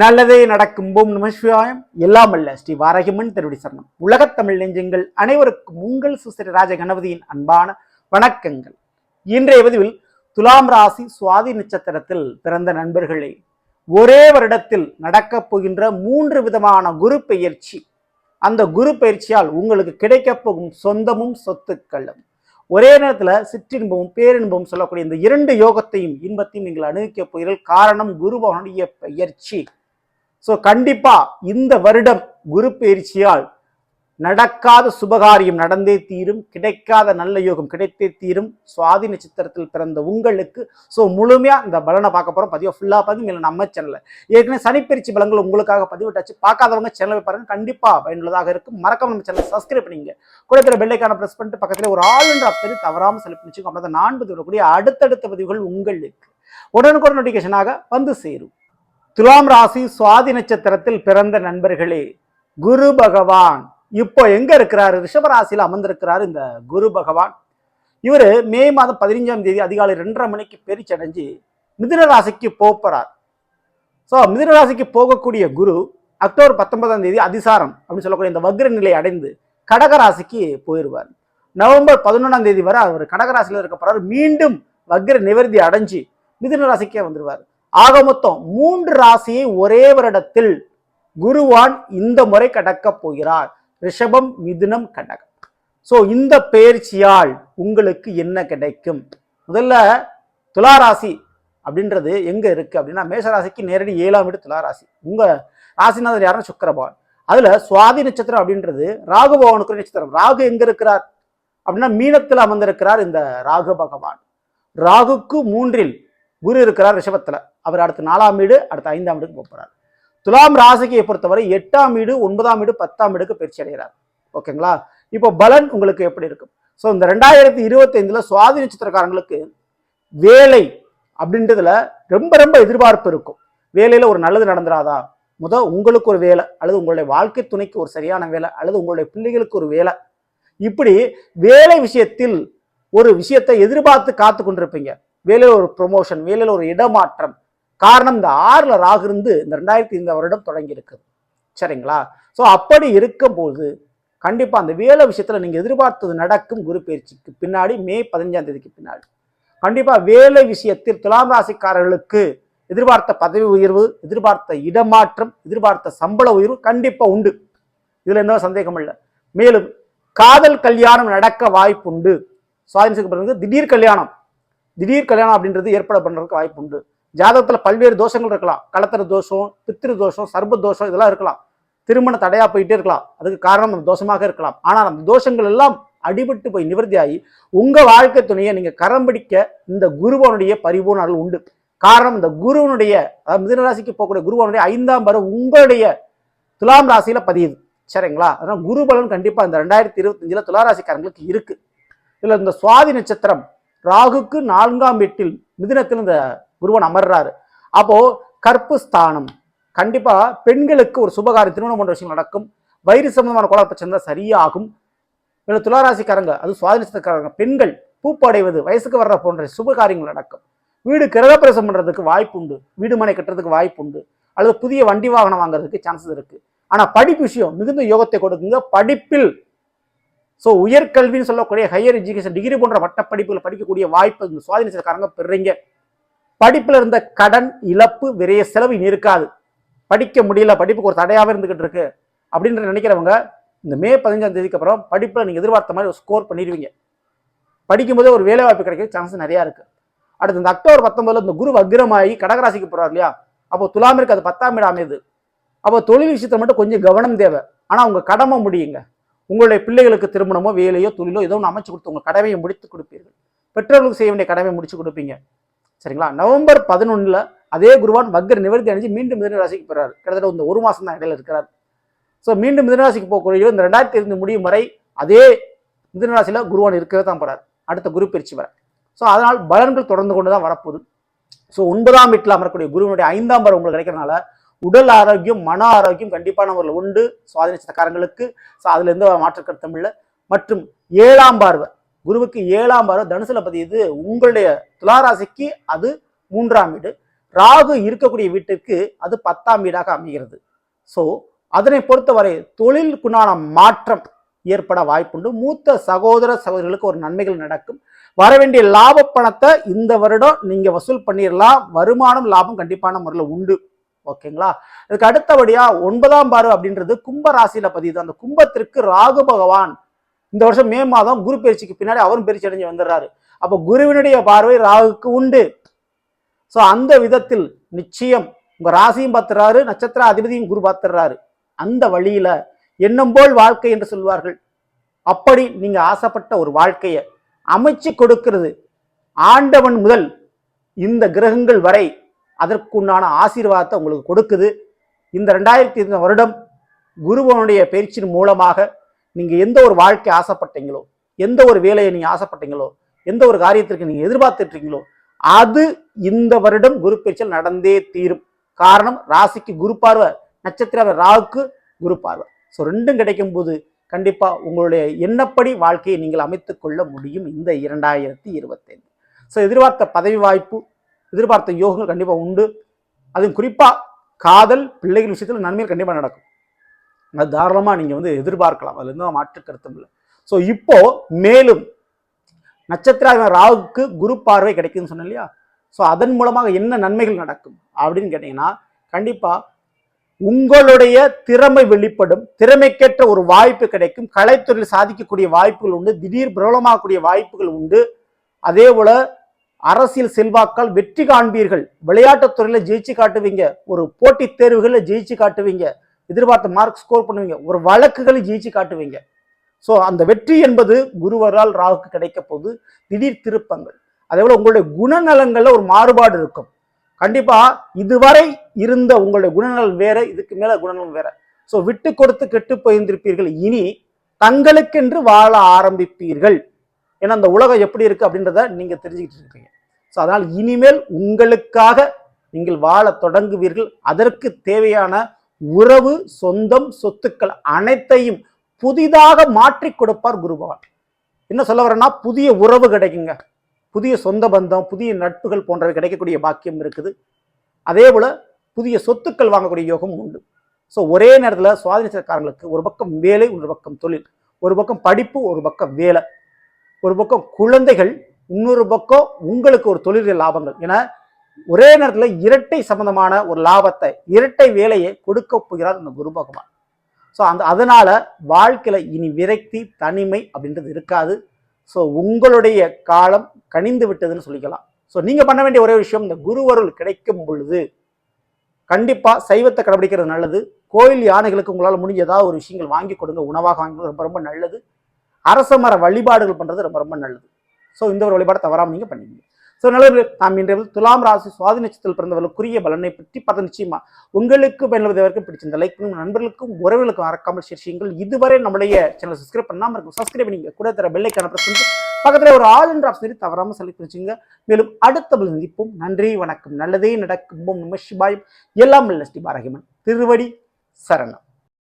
நல்லதே நடக்கும். போம் நமசிவாயம் எல்லாம் அல்ல ஸ்ரீ வாரகிமன் திருவடி சரணம். உலகத்தமிழ் நெஞ்சங்கள் அனைவருக்கும் உங்கள் சுசிர ராஜ கணபதியின் அன்பான வணக்கங்கள். இன்றைய பதிவில் துலாம் ராசி சுவாதி நட்சத்திரத்தில் பிறந்த நண்பர்களே ஒரே வருடத்தில் நடக்கப் போகின்ற மூன்று விதமான குரு பெயர்ச்சி. அந்த குரு பயிற்சியால் உங்களுக்கு கிடைக்கப் போகும் சொந்தமும் சொத்துக்களும். ஒரே நேரத்தில் சிற்றின்பமும் பேரின்பமும் சொல்லக்கூடிய இந்த இரண்டு யோகத்தையும் இன்பத்தையும் நீங்கள் அனுபவிக்கப் போகிறீர்கள். காரணம் குருவனுடைய பெயர்ச்சி. ஸோ கண்டிப்பாக இந்த வருடம் குரு பயிற்சியால் நடக்காத சுபகாரியம் நடந்தே தீரும் கிடைக்காத நல்ல யோகம் கிடைத்தே தீரும். சுவாதி நட்சத்திரத்தில் பிறந்த உங்களுக்கு ஸோ முழுமையாக இந்த பலனை பார்க்க போகிறோம் பதிவை ஃபுல்லாக பார்த்து இல்லை நம்ம சேனலில் ஏற்கனவே சனிப்பயிற்சி பலங்கள் உங்களுக்காக பதிவிட்டாச்சு. பார்க்காதவங்க சேனலை பாருங்கள் கண்டிப்பாக பயனுள்ளதாக இருக்கும். மறக்காம நம்ம சேனலை சப்ஸ்கிரைப் பண்ணிங்க கொடுக்கிற பெல்லைக்கான ப்ரெஸ் பண்ணிட்டு பக்கத்தில் ஒரு ஆல் என்ற ஆப்ஷன் தவறாமல் செலக்ட் பண்ணிச்சுக்கோ அப்பதான் நான் பதிவு அடுத்தடுத்த பதிவுகள் உங்களுக்கு உடனுக்குடன் நோட்டிஃபிகேஷனாக வந்து சேரும். துலாம் ராசி சுவாதி நட்சத்திரத்தில் பிறந்த நண்பர்களே குரு பகவான். இப்போ எங்க இருக்கிறாரு? ரிஷபராசியில் அமர்ந்திருக்கிறாரு இந்த குரு பகவான். இவர் மே மாதம் பதினைஞ்சாம் தேதி அதிகாலை ரெண்டரை மணிக்கு பெரிச்சடைஞ்சு மிதுன ராசிக்கு போகிறார் ஸோ மிதுன ராசிக்கு போகக்கூடிய குரு அக்டோபர் பத்தொன்பதாம் தேதி அதிசாரம் அப்படின்னு சொல்லக்கூடிய இந்த வக்ர நிலை அடைந்து கடகராசிக்கு போயிடுவார் நவம்பர் பதினொன்றாம் தேதி வரை அவர் கடகராசியில் இருக்க போறாரு. மீண்டும் வக்ர நிவர்த்தி அடைஞ்சு மிதுன ராசிக்கே வந்துடுவார் ஆக மொத்தம் மூன்று ராசியை ஒரே வருடத்தில் குருவான் இந்த முறை கடக்கப் போகிறார். ரிஷபம் மிதுனம் கடகம். ஸோ இந்த பயிற்சியால் உங்களுக்கு என்ன கிடைக்கும்? முதல்ல துளாராசி அப்படின்றது எங்கே இருக்குது அப்படின்னா மேஷராசிக்கு நேரடி ஏழாம் வீடு துளாராசி உங்கள் ராசிநாதர் யாருன்னா? சுக்கரபவன் அதில் சுவாதி நட்சத்திரம் அப்படின்றது ராகு பகவானுக்கு நட்சத்திரம். ராகு எங்கே இருக்கிறார்? அப்படின்னா மீனத்தில் அமர்ந்திருக்கிறார் இந்த ராகு பகவான். ராகுக்கு மூன்றில் குரு இருக்கிறார் ரிஷபத்தில். அவர் அடுத்து நாலாம் வீடு அடுத்து ஐந்தாம் வீடுக்கு போகிறார் துலாம் ராசிக்கு பொறுத்தவரை எட்டாம் வீடு ஒன்பதாம் வீடு பத்தாம் வீடுக்கு பயிற்சி அடைகிறார். ஓகேங்களா? இப்போ பலன் உங்களுக்கு எப்படி இருக்கும்? ஸோ இந்த ரெண்டாயிரத்தி இருபத்தைந்தில் சுவாதி நட்சத்திரக்காரங்களுக்கு வேலை அப்படின்றதுல ரொம்ப ரொம்ப எதிர்பார்ப்பு இருக்கும். வேலையில் ஒரு நல்லது நடந்துடாதா முத உங்களுக்கு ஒரு வேலை அல்லது உங்களுடைய வாழ்க்கை துணைக்கு ஒரு சரியான வேலை அல்லது உங்களுடைய பிள்ளைகளுக்கு ஒரு வேலை. இப்படி வேலை விஷயத்தில் ஒரு விஷயத்தை எதிர்பார்த்து காத்து கொண்டிருப்பீங்க. வேலையில் ஒரு ப்ரொமோஷன் வேலையில் ஒரு இடமாற்றம். காரணம் இந்த ஆறில் ராகு இருந்து இந்த ரெண்டாயிரத்தி இந்த வருடம் தொடங்கி இருக்குது சரிங்களா? ஸோ அப்படி இருக்கும்போது கண்டிப்பாக அந்த வேலை விஷயத்தில் நீங்கள் எதிர்பார்த்தது நடக்கும் குரு பயிற்சிக்கு பின்னாடி மே பதினஞ்சாம் தேதிக்கு பின்னாடி. கண்டிப்பாக வேலை விஷயத்தில் துலாம் ராசிக்காரர்களுக்கு எதிர்பார்த்த பதவி உயர்வு எதிர்பார்த்த இடமாற்றம் எதிர்பார்த்த சம்பள உயர்வு கண்டிப்பாக உண்டு. இதில் எந்த சந்தேகம் இல்லை. மேலும் காதல் கல்யாணம் நடக்க வாய்ப்புண்டு. உண்டு பிறகு திடீர் கல்யாணம். திடீர் கல்யாணம் அப்படின்றது ஏற்பட பண்ணுறதுக்கு வாய்ப்பு உண்டு. ஜாதகத்தில் பல்வேறு தோஷங்கள் இருக்கலாம். கலத்தர தோஷம் பித்திரு தோஷம் சர்ப தோஷம் இதெல்லாம் இருக்கலாம். திருமண தடையாக போயிட்டே இருக்கலாம். அதுக்கு காரணம் அந்த தோஷமாக இருக்கலாம். ஆனால் அந்த தோஷங்கள் எல்லாம் அடிபட்டு போய் நிவர்த்தியாகி உங்கள் வாழ்க்கை துணையை நீங்கள் கரம் பிடிக்க இந்த குருவனுடைய பரிபூர்ண அருள் உண்டு. காரணம் இந்த குருவனுடைய மிதனராசிக்கு போகக்கூடிய குருவனுடைய ஐந்தாம் பருவம் உங்களுடைய துலாம் ராசியில் பதியுது. சரிங்களா? அதனால் குரு பலன் கண்டிப்பாக இந்த ரெண்டாயிரத்தி இருபத்தஞ்சில் துலா ராசிக்காரங்களுக்கு இருக்கு இந்த சுவாதி நட்சத்திரம் ராகுக்கு நான்காம் வீட்டில் மிதினத்தில் இந்த குருவன் அமர்றாரு. அப்போ கற்பு ஸ்தானம் கண்டிப்பா பெண்களுக்கு ஒரு சுபகாரி திருமணம் போன்ற விஷயம் நடக்கும். வயிறு சம்பந்தமான கோளாறு பிரச்சனை தான் சரியாகும். இல்லை துளாராசிக்காரங்க அது சுவாதி பெண்கள் பூப்படைவது வயசுக்கு வர்ற போன்ற சுபகாரியங்கள் நடக்கும். வீடு கிரகப்பிரவேசம் பண்றதுக்கு வாய்ப்பு உண்டு. வீடு மனை கட்டுறதுக்கு வாய்ப்பு உண்டு. அல்லது புதிய வண்டி வாகனம் வாங்குறதுக்கு சான்சஸ் இருக்கு. ஆனா படிப்பு விஷயம் மிகுந்த யோகத்தை கொடுக்குங்க. படிப்பில் ஸோ உயர்கல்வின்னு சொல்லக்கூடிய ஹையர் எஜுகேஷன் டிகிரி போன்ற பட்ட படிக்கக்கூடிய வாய்ப்பு இந்த சுவாதி நட்சத்திரக்காரங்க பெறுறீங்க படிப்பில் இருந்த கடன் இழப்பு விரைய செலவு இனி இருக்காது. படிக்க முடியல படிப்புக்கு ஒரு தடையாகவே இருந்துகிட்டு இருக்கு. அப்படின்ற நினைக்கிறவங்க இந்த மே பதினஞ்சாம் தேதிக்கு அப்புறம் படிப்பில் நீங்கள் எதிர்பார்த்த மாதிரி ஒரு ஸ்கோர் பண்ணிடுவீங்க. படிக்கும்போதே ஒரு வேலை வாய்ப்பு கிடைக்க சான்ஸ் நிறையா இருக்கு. அடுத்து இந்த அக்டோபர் பத்தொன்பதில் இந்த குரு வக்ரமாகி கடகராசிக்கு போகிறார் இல்லையா? அப்போ துலாமிற்கு அது பத்தாம் இடம் அமையுது. அப்போ தொழில் விஷயத்தில் மட்டும் கொஞ்சம் கவனம் தேவை. ஆனால் அவங்க கடமை முடியுங்க. உங்களுடைய பிள்ளைகளுக்கு திருமணமோ வேலையோ தொழிலோ ஏதோ ஒன்று அமைச்சு கொடுத்து உங்கள் கடமையை முடித்து கொடுப்பீர்கள். பெற்றோர்களுக்கு செய்ய வேண்டிய கடமையை முடிச்சு கொடுப்பீங்க. சரிங்களா? நவம்பர் பதினொன்றில் அதே குருவான் மக்கர் நிவர்த்தி அணிஞ்சு மீண்டும் மிதனராசிக்கு போகிறார் கிட்டத்தட்ட இந்த ஒரு மாதம் தான் இடையில இருக்கிறார். ஸோ மீண்டும் மிதனராசிக்கு போகக்கூடிய இந்த ரெண்டாயிரத்தி இருந்து முடியும் வரை அதே மிதனராசியில் குருவான் இருக்கவே தான் போகிறார் அடுத்த குரு பயிற்சி வர. ஸோ அதனால் பலன்கள் தொடர்ந்து கொண்டு தான் வரப்போகுது. ஸோ ஒன்பதாம் வீட்டில் அமரக்கூடிய குருவனுடைய ஐந்தாம் பரம் உங்களுக்கு கிடைக்கிறனால உடல் ஆரோக்கியம் மன ஆரோக்கியம் கண்டிப்பான முறையில் உண்டு. சுவாதி நட்சத்திரக்காரங்களுக்கு ஸோ அதுலேருந்து எந்த மாற்று கருத்தும் இல்லை மற்றும் ஏழாம் பார்வை. குருவுக்கு ஏழாம் பார்வை தனுசுல பதியுது. உங்களுடைய துளாராசிக்கு அது மூன்றாம் வீடு. ராகு இருக்கக்கூடிய வீட்டிற்கு அது பத்தாம் வீடாக அமைகிறது. ஸோ அதனை பொறுத்தவரை தொழிலுக்குண்டான மாற்றம் ஏற்பட வாய்ப்புண்டு. மூத்த சகோதர சகோதரிகளுக்கு ஒரு நன்மைகள் நடக்கும். வர வேண்டிய லாப பணத்தை இந்த வருடம் நீங்கள் வசூல் பண்ணிடலாம் வருமானம் லாபம் கண்டிப்பான முறையில் உண்டு. ஓகேங்களா? இதுக்கு அடுத்தபடியா ஒன்பதாம் பாரு அப்படின்றது கும்ப ராசியில பதியுது. அந்த கும்பத்திற்கு ராகு பகவான் இந்த வருஷம் மே மாதம் குரு பயிற்சிக்கு பின்னாடி அவரும் பயிற்சி அடைஞ்சு வந்துடுறாரு. அப்போ குருவினுடைய பார்வை ராகுக்கு உண்டு. ஸோ அந்த விதத்தில் நிச்சயம் உங்க ராசியும் பார்த்துறாரு நட்சத்திர அதிபதியும் குரு பார்த்துறாரு அந்த வழியில எண்ணம் போல் வாழ்க்கை என்று சொல்வார்கள். அப்படி நீங்க ஆசைப்பட்ட ஒரு வாழ்க்கையை அமைச்சு கொடுக்கிறது ஆண்டவன் முதல் இந்த கிரகங்கள் வரை அதற்குண்டான ஆசீர்வாதத்தை உங்களுக்கு கொடுக்குது. இந்த ரெண்டாயிரத்தி இருபது வருடம் குருவனுடைய பயிற்சியின் மூலமாக நீங்கள் எந்த ஒரு வாழ்க்கை ஆசைப்பட்டீங்களோ எந்த ஒரு வேலையை நீங்கள் ஆசைப்பட்டீங்களோ எந்த ஒரு காரியத்திற்கு நீங்கள் எதிர்பார்த்துட்ருக்கீங்களோ அது இந்த வருடம் குரு பயிற்சியில் நடந்தே தீரும். காரணம் ராசிக்கு குரு பார்வை நட்சத்திர ராவுக்கு குரு பார்வை. ஸோ ரெண்டும் கிடைக்கும் போது கண்டிப்பாக உங்களுடைய எண்ணப்படி வாழ்க்கையை நீங்கள் அமைத்துக்கொள்ள முடியும் இந்த இரண்டாயிரத்தி இருபத்தைந்து. ஸோ எதிர்பார்த்த பதவி வாய்ப்பு எதிர்பார்த்த யோகங்கள் கண்டிப்பாக உண்டு. அதுவும் குறிப்பாக காதல் பிள்ளைகள் விஷயத்தில் நன்மைகள் கண்டிப்பாக நடக்கும். அது தாராளமாக நீங்கள் வந்து எதிர்பார்க்கலாம். அதுல இருந்து மாற்று கருத்தும் இல்லை. ஸோ இப்போது மேலும் நட்சத்திர ராகுக்கு குரு பார்வை கிடைக்குதுன்னு சொன்னேன் இல்லையா? ஸோ அதன் மூலமாக என்ன நன்மைகள் நடக்கும் அப்படின்னு கேட்டிங்கன்னா கண்டிப்பாக உங்களுடைய திறமை வெளிப்படும். திறமைக்கேற்ற ஒரு வாய்ப்பு கிடைக்கும். கலைத்துறையில் சாதிக்கக்கூடிய வாய்ப்புகள் உண்டு. திடீர் பிரபலமாகக்கூடிய வாய்ப்புகள் உண்டு. அதே போல் அரசியல் செல்வாக்கால் வெற்றி காண்பீர்கள். விளையாட்டுத்துறையில் ஜெயிச்சு காட்டுவீங்க. ஒரு போட்டித் தேர்வுகளில் ஜெயிச்சு காட்டுவீங்க. எதிர்பார்த்த மார்க் ஸ்கோர் பண்ணுவீங்க. ஒரு வழக்குகளை ஜெயிச்சு காட்டுவீங்க. ஸோ அந்த வெற்றி என்பது குருவரால் ராகுக்கு கிடைக்க போது திடீர் திருப்பங்கள். அதே போல் உங்களுடைய குணநலங்களில் ஒரு மாறுபாடு இருக்கும். கண்டிப்பாக இதுவரை இருந்த உங்களுடைய குணநலன் வேற இதுக்கு மேலே குணநலன் வேற. ஸோ விட்டு கொடுத்து கெட்டு போயிருந்திருப்பீர்கள். இனி தங்களுக்கென்று வாழ ஆரம்பிப்பீர்கள். ஏன்னா அந்த உலகம் எப்படி இருக்கு அப்படின்றத நீங்க தெரிஞ்சுக்கிட்டு இருக்கீங்க. ஸோ அதனால் இனிமேல் உங்களுக்காக நீங்கள் வாழ தொடங்குவீர்கள். அதற்கு தேவையான உறவு சொந்தம் சொத்துக்கள் அனைத்தையும் புதிதாக மாற்றி கொடுப்பார் குரு பகவான் என்ன சொல்ல வரேன்னா புதிய உறவு கிடைக்குங்க. புதிய சொந்த பந்தம் புதிய நட்புகள் போன்றவை கிடைக்கக்கூடிய பாக்கியம் இருக்குது. அதே போல் புதிய சொத்துக்கள் வாங்கக்கூடிய யோகம் உண்டு. ஸோ ஒரே நேரத்தில் சுவாதீனக்காரங்களுக்கு ஒரு பக்கம் வேலை ஒரு பக்கம் தொழில். ஒரு பக்கம் படிப்பு ஒரு பக்கம் வேலை. ஒரு பக்கம் குழந்தைகள் இன்னொரு பக்கம் உங்களுக்கு ஒரு தொழில் லாபங்கள். என ஒரே நேரத்தில் இரட்டை சம்பந்தமான ஒரு லாபத்தை இரட்டை வேலையை கொடுக்க போகிறார் இந்த குரு பகவான். ஸோ அந்த அதனால வாழ்க்கையில் இனி விரக்தி தனிமை அப்படின்றது இருக்காது. ஸோ உங்களுடைய காலம் கனிந்து விட்டதுன்னு சொல்லிக்கலாம். ஸோ நீங்கள் பண்ண வேண்டிய ஒரே விஷயம் இந்த குருவருள் கிடைக்கும் பொழுது கண்டிப்பாக சைவத்தை கடைபிடிக்கிறது நல்லது. கோயில் யானைகளுக்கு உங்களால் முடிஞ்ச ஏதாவது ஒரு விஷயங்கள் வாங்கி கொடுங்க உணவாக வாங்கி ரொம்ப ரொம்ப நல்லது. அரச மர வழிபாடுகள் பண்ணுறது ரொம்ப ரொம்ப நல்லது. ஸோ இந்த ஒரு வழிபாடு தவறாமல் நீங்கள் பண்ணுவீங்க ஸோ நல்லது நாம் இன்றைய துலாம் ராசி சுவாதி நட்சத்திரத்தில் பிறந்தவர்களுக்குரிய பலனை பற்றி பார்த்து நிச்சயமா உங்களுக்கு பயனுள்ளதற்கு பிடிச்சிருந்த லைக் பண்ணுங்க நண்பர்களுக்கும் உறவுகளுக்கும் மறக்காமல் ஷேர் இதுவரை நம்முடைய சேனல் சப்ஸ்கிரைப் பண்ணாமல் இருக்கும் சப்ஸ்கிரைப் நீங்கள் கூட தர பெல்லைக்கான பிரஸ் பக்கத்தில் ஒரு ஆல் என்ற ஆப்ஷன் தவறாமல் செலக்ட் பண்ணிச்சுங்க மேலும் அடுத்த சந்திப்போம். நன்றி வணக்கம். நல்லதே நடக்கும். நம்ம சிபாயும் எல்லாம் நல்ல ஸ்ரீ பாரகிமன். திருவடி சரணம்.